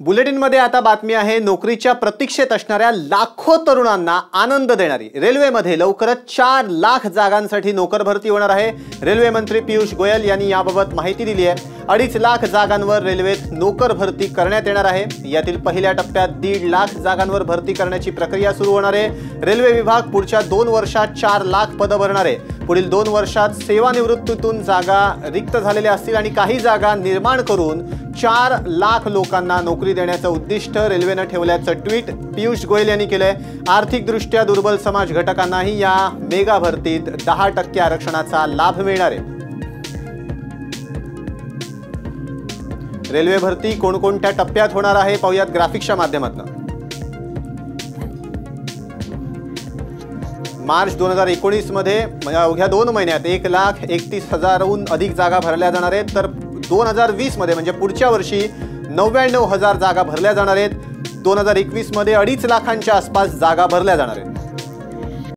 बुलेटिनमध्ये आता बातमी आहे नोकरीच्या प्रतीक्षेत असणाऱ्या लाखो तरुणांना आनंद देणारी. रेल्वेमध्ये लवकरच चार लाख जागांसाठी नोकर भरती होणार आहे. रेल्वे मंत्री पियुष गोयल यांनी याबाबत माहिती दिली आहे. अडीच लाख जागांवर रेल्वेत नोकर भरती करण्यात येणार आहे. यातील पहिल्या टप्प्यात दीड लाख जागांवर भरती करण्याची प्रक्रिया सुरू होणार आहे. रेल्वे विभाग पुढच्या दोन वर्षात चार लाख पदं भरणार आहे. पुढील दोन वर्षात सेवानिवृत्तीतून जागा रिक्त झालेल्या असतील आणि काही जागा निर्माण करून चार लाख लोकांना नोकरी देण्याचं उद्दिष्ट रेल्वेनं ठेवल्याचं ट्विट पियुष गोयल यांनी केलंय. आर्थिकदृष्ट्या दुर्बल समाज घटकांनाही या मेगा भरतीत दहा टक्के आरक्षणाचा लाभ मिळणार आहे. रेल्वे भरती कोणकोणत्या टप्प्यात होणार आहे पाहुयात ग्राफिक्सच्या माध्यमातून. मार्च दोन हजार एकोणीसमध्ये अवघ्या दोन महिन्यात एक लाख एकतीस हजारहून अधिक जागा भरल्या जाणार आहेत. तर दोन हजार वीसमध्ये म्हणजे पुढच्या वर्षी नव्याण्णव हजार जागा भरल्या जाणार आहेत. दोन हजार एकवीसमध्ये अडीच लाखांच्या आसपास जागा भरल्या जाणार आहेत.